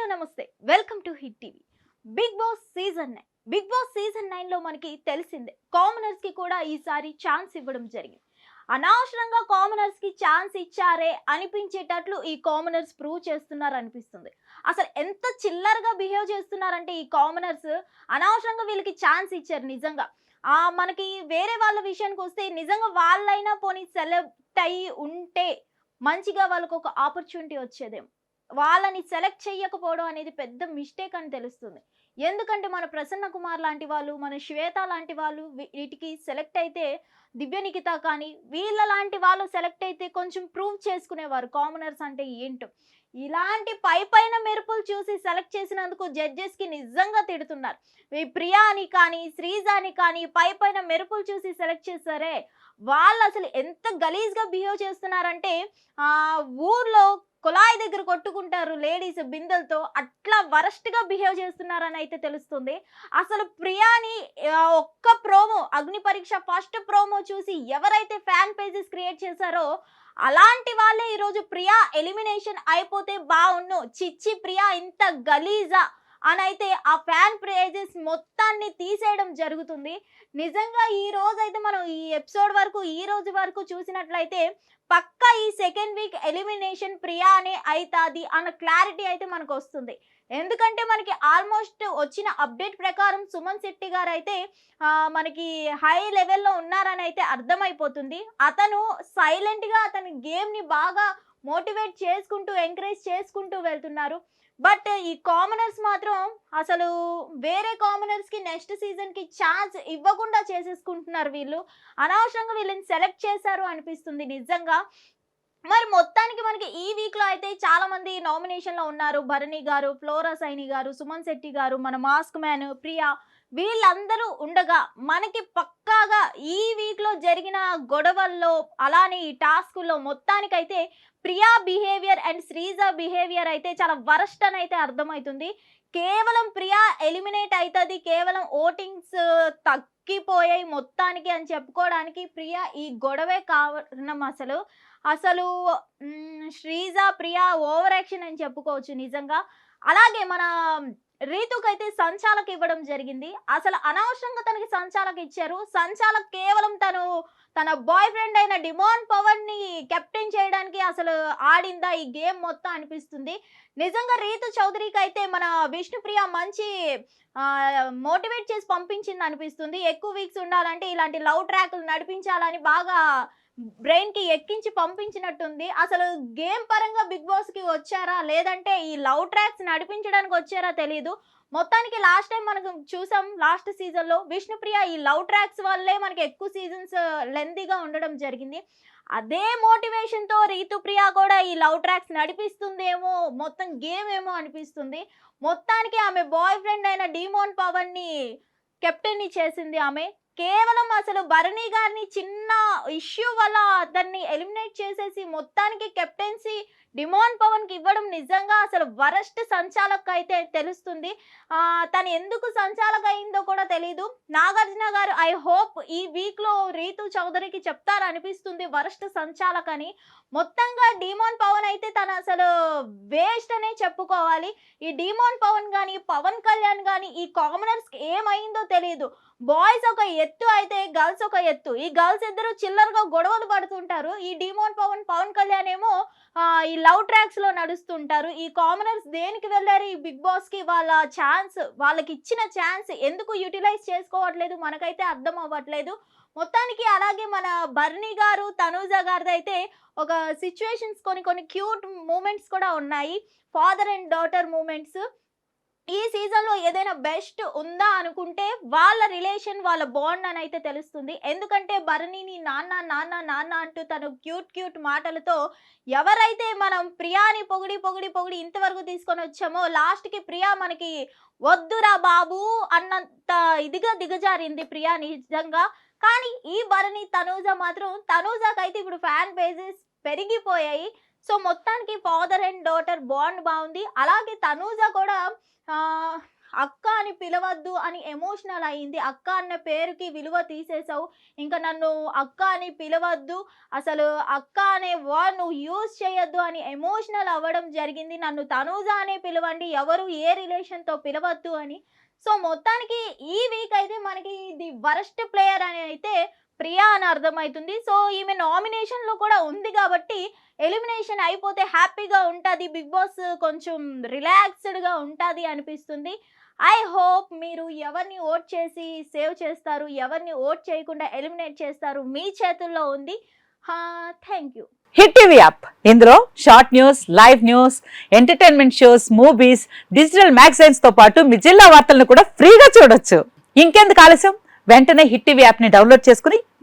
Hello namaste. Welcome to Hit TV. Bigg Boss season nine. Bigg Boss season నైన్లో మనకి తెలిసిందే కామనర్స్కి కూడా ఈసారి ఛాన్స్ ఇవ్వడం జరిగింది. అనవసరంగా కామనర్స్కి ఛాన్స్ ఇచ్చారే అనిపించేటట్లు ఈ కామనర్స్ ప్రూవ్ చేస్తున్నారు అనిపిస్తుంది. అసలు ఎంత చిల్లరగా బిహేవ్ చేస్తున్నారంటే ఈ కామనర్స్. అనవసరంగా వీళ్ళకి ఛాన్స్ ఇచ్చారు నిజంగా. ఆ మనకి వేరే వాళ్ళ విషయానికి వస్తే నిజంగా వాళ్ళైనా పోనీ సెలెక్ట్ అయ్యి ఉంటే మంచిగా వాళ్ళకు ఒక ఆపర్చునిటీ వచ్చేదేమో. వాళ్ళని సెలెక్ట్ చేయకపోవడం అనేది పెద్ద మిస్టేక్ అని తెలుస్తుంది. ఎందుకంటే మన ప్రసన్న కుమార్ లాంటి వాళ్ళు మన శ్వేత లాంటి వాళ్ళు వీ- వీటికి సెలెక్ట్ అయితే దివ్య నిఖిత కానీ వీళ్ళ లాంటి వాళ్ళు సెలెక్ట్ అయితే కొంచెం ప్రూవ్ చేసుకునేవారు. కామనర్స్ అంటే ఏంటో. ఇలాంటి పై పైన మెరుపులు చూసి సెలెక్ట్ చేసినందుకు జడ్జెస్కి నిజంగా తిడుతున్నారు. ఈ ప్రియా అని కానీ శ్రీజ అని కానీ పై పైన మెరుపులు చూసి సెలెక్ట్ చేస్తారే వాళ్ళు అసలు ఎంత గలీజ్గా బిహేవ్ చేస్తున్నారంటే ఊర్లో కొట్టుకుంటారు లేడీస్ బిందెలతో అట్లా వరస్ట్గా బిహేవ్ చేస్తున్నారని అయితే తెలుస్తుంది. అసలు ప్రియాని ఒక్క ప్రోమో అగ్ని పరీక్ష ఫస్ట్ ప్రోమో చూసి ఎవరైతే ఫ్యాన్ పేజెస్ క్రియేట్ చేశారో అలాంటి వాళ్ళే ఈరోజు ప్రియా ఎలిమినేషన్ అయిపోతే బాగుండు చిచ్చి ప్రియా ఇంత గలీజా. అని అయితే ఆ ఫ్యాన్ ప్రేజెస్ మొత్తాన్ని తీసేయడం జరుగుతుంది. నిజంగా ఈ రోజు అయితే మనం ఈ ఎపిసోడ్ వరకు ఈ రోజు వరకు చూసినట్లయితే పక్కా ఈ సెకండ్ వీక్ ఎలిమినేషన్ ప్రియా అనే అవుతుంది అన్న క్లారిటీ అయితే మనకు వస్తుంది ఎందుకంటే మనకి ఆల్మోస్ట్ వచ్చిన అప్డేట్ ప్రకారం సుమన్ శెట్టి గారు అయితే మనకి హై లెవెల్లో ఉన్నారని అయితే అర్థమైపోతుంది. అతను సైలెంట్గా అతని గేమ్ని బాగా మోటివేట్ చేసుకుంటూ ఎంకరేజ్ చేసుకుంటూ వెళ్తున్నారు. బట్ ఈ కామనర్స్ మాత్రం అసలు వేరే కామనర్స్కి నెక్స్ట్ సీజన్కి ఛాన్స్ ఇవ్వకుండా చేసేసుకుంటున్నారు వీళ్ళు. అనవసరంగా వీళ్ళని సెలెక్ట్ చేశారు అనిపిస్తుంది నిజంగా. మరి మొత్తానికి మనకి ఈ వీక్లో అయితే చాలా మంది నామినేషన్లో ఉన్నారు. భరణి గారు ఫ్లోరా సైని గారు సుమన్ శెట్టి గారు మన మాస్క్ మ్యాన్ ప్రియా వీళ్ళందరూ ఉండగా మనకి పక్కాగా ఈ వీక్లో జరిగిన గొడవల్లో అలానే ఈ టాస్కుల్లో మొత్తానికైతే Priya behaviour and Sreeja behaviour అయితే చాలా వరస్ట్ అని అయితే అర్థమవుతుంది. కేవలం ప్రియా ఎలిమినేట్ అవుతుంది. కేవలం ఓటింగ్స్ తగ్గిపోయాయి మొత్తానికి అని చెప్పుకోవడానికి ప్రియా ఈ గొడవే కారణం అసలు. అసలు శ్రీజ ప్రియా ఓవర్ యాక్షన్ అని చెప్పుకోవచ్చు నిజంగా. అలాగే మన రీతుకైతే సంచాలకు ఇవ్వడం జరిగింది. అసలు అనవసరంగా తనకి సంచాలకు ఇచ్చారు సంచాలక్ కేవలం తను తన బాయ్ ఫ్రెండ్ అయిన డిమాన్ పవన్ని కెప్టెన్ చేయడానికి అసలు ఆడిందా? ఈ గేమ్ మొత్తం అనిపిస్తుంది. నిజంగా రీతు చౌదరికి అయితే మన విష్ణుప్రియ మంచి మోటివేట్ చేసి పంపించింది అనిపిస్తుంది. ఎక్కువ వీక్స్ ఉండాలంటే ఇలాంటి లవ్ ట్రాక్లు నడిపించాలని బాగా బ్రెయిన్కి ఎక్కించి పంపించినట్టుంది. అసలు గేమ్ పరంగా బిగ్ బాస్కి వచ్చారా? లేదంటే ఈ లవ్ ట్రాక్స్ నడిపించడానికి వచ్చారా తెలియదు మొత్తానికి లాస్ట్ టైం మనకు చూసాం లాస్ట్ సీజన్లో విష్ణుప్రియ ఈ లవ్ ట్రాక్స్ వల్లే మనకి ఎక్కువ సీజన్స్ లెందీగా ఉండడం జరిగింది. అదే మోటివేషన్తో రీతుప్రియ కూడా ఈ లవ్ ట్రాక్స్ నడిపిస్తుందేమో మొత్తం గేమ్ ఏమో అనిపిస్తుంది. మొత్తానికి ఆమె బాయ్ ఫ్రెండ్ అయిన డీమోన్ పవన్ని కెప్టెన్ని చేసింది ఆమె. కేవలం అసలు భరణి గారిని చిన్న ఇష్యూ వల్ల అతన్ని ఎలిమినేట్ చేసేసి మొత్తానికి కెప్టెన్సీ డిమాన్ పవన్కి ఇవ్వడం నిజంగా అసలు వరస్ట్ సంచాలక్ అయితే తెలుస్తుంది. ఆ తను ఎందుకు సంచాలక అయిందో కూడా తెలియదు నాగార్జున గారు ఐ హోప్ ఈ వీక్లో రీతు చౌదరికి చెప్తారు అనిపిస్తుంది వరస్ట్ సంచాలక్ అని. మొత్తంగా డిమాన్ పవన్ అయితే తను అసలు వేస్ట్ అనే చెప్పుకోవాలి. ఈ డిమాన్ పవన్ కానీ పవన్ కళ్యాణ్ కానీ ఈ కామనర్స్ ఏమైందో తెలియదు బాయ్స్ ఒక ఎత్తు అయితే గర్ల్స్ ఒక ఎత్తు. ఈ గర్ల్స్ ఇద్దరు చిల్లరగా గొడవలు పడుతుంటారు. ఈ డిమోన్ పవన్ పవన్ కళ్యాణ్ ఏమో ఈ లవ్ ట్రాక్స్లో నడుస్తుంటారు. ఈ కామనర్స్ దేనికి వెళ్ళారు? ఈ బిగ్ బాస్కి వాళ్ళ ఛాన్స్ వాళ్ళకి ఇచ్చిన ఛాన్స్ ఎందుకు యూటిలైజ్ చేసుకోవట్లేదు? మనకైతే అర్థం అవ్వట్లేదు. మొత్తానికి అలాగే మన బర్నీ గారు తనూజ గారిది అయితే ఒక సిచ్యువేషన్స్ కొన్ని కొన్ని క్యూట్ మూమెంట్స్ కూడా ఉన్నాయి. Father and daughter moments. ఈ సీజన్లో ఏదైనా బెస్ట్ ఉందా అనుకుంటే వాళ్ళ రిలేషన్ వాళ్ళ బాండ్ అని అయితే తెలుస్తుంది. ఎందుకంటే భరణిని నాన్న నాన్న నాన్న అంటూ తను క్యూట్ క్యూట్ మాటలతో ఎవరైతే మనం ప్రియాని పొగిడి పొగిడి పొగిడి ఇంతవరకు తీసుకొని వచ్చామో లాస్ట్కి ప్రియా మనకి వద్దురా బాబు అన్నంత ఇదిగా దిగజారింది ప్రియా నిజంగా. కానీ ఈ భరణి తనూజ మాత్రం తనూజకైతే ఇప్పుడు ఫ్యాన్ పేజెస్ పెరిగిపోయాయి. సో మొత్తానికి ఫాదర్ అండ్ డాటర్ బాండ్ బాగుంది. అలాగే తనూజ కూడా అక్క అని పిలవద్దు అని ఎమోషనల్ అయ్యింది. అక్క అన్న పేరుకి విలువ తీసేసావు ఇంకా నన్ను అక్క అని పిలవద్దు. అసలు అక్క అనే వర్డ్ నువ్వు యూజ్ చేయొద్దు అని ఎమోషనల్ అవ్వడం జరిగింది. నన్ను తనూజ అనే పిలవండి. ఎవరు ఏ రిలేషన్తో పిలవద్దు అని. సో మొత్తానికి ఈ వీక్ అయితే మనకి ది వరస్ట్ ప్లేయర్ అని అయితే ప్రియా అని అర్థమవుతుంది సో ఈమె నామినేషన్లో కూడా ఉంది కాబట్టి ఎలిమినేషన్ అయిపోతే హ్యాపీగా ఉంటుంది. బిగ్ బాస్ కొంచెం రిలాక్స్డ్గా ఉంటుంది అనిపిస్తుంది. ఐ హోప్ మీరు ఎవరిని ఓట్ చేసి సేవ్ చేస్తారు ఎవరిని ఓట్ చేయకుండా ఎలిమినేట్ చేస్తారు మీ చేతుల్లో ఉంది. Thank you Hit TV app. ఇందులో short news live news entertainment shows movies digital మ్యాగజైన్స్తో పాటు మీ జిల్లా వార్తలను కూడా ఫ్రీగా చూడొచ్చు. ఇంకెందుకు ఆలస్యం? వెంటనే హిట్ టీవీ యాప్ని డౌన్లోడ్ చేసుకుని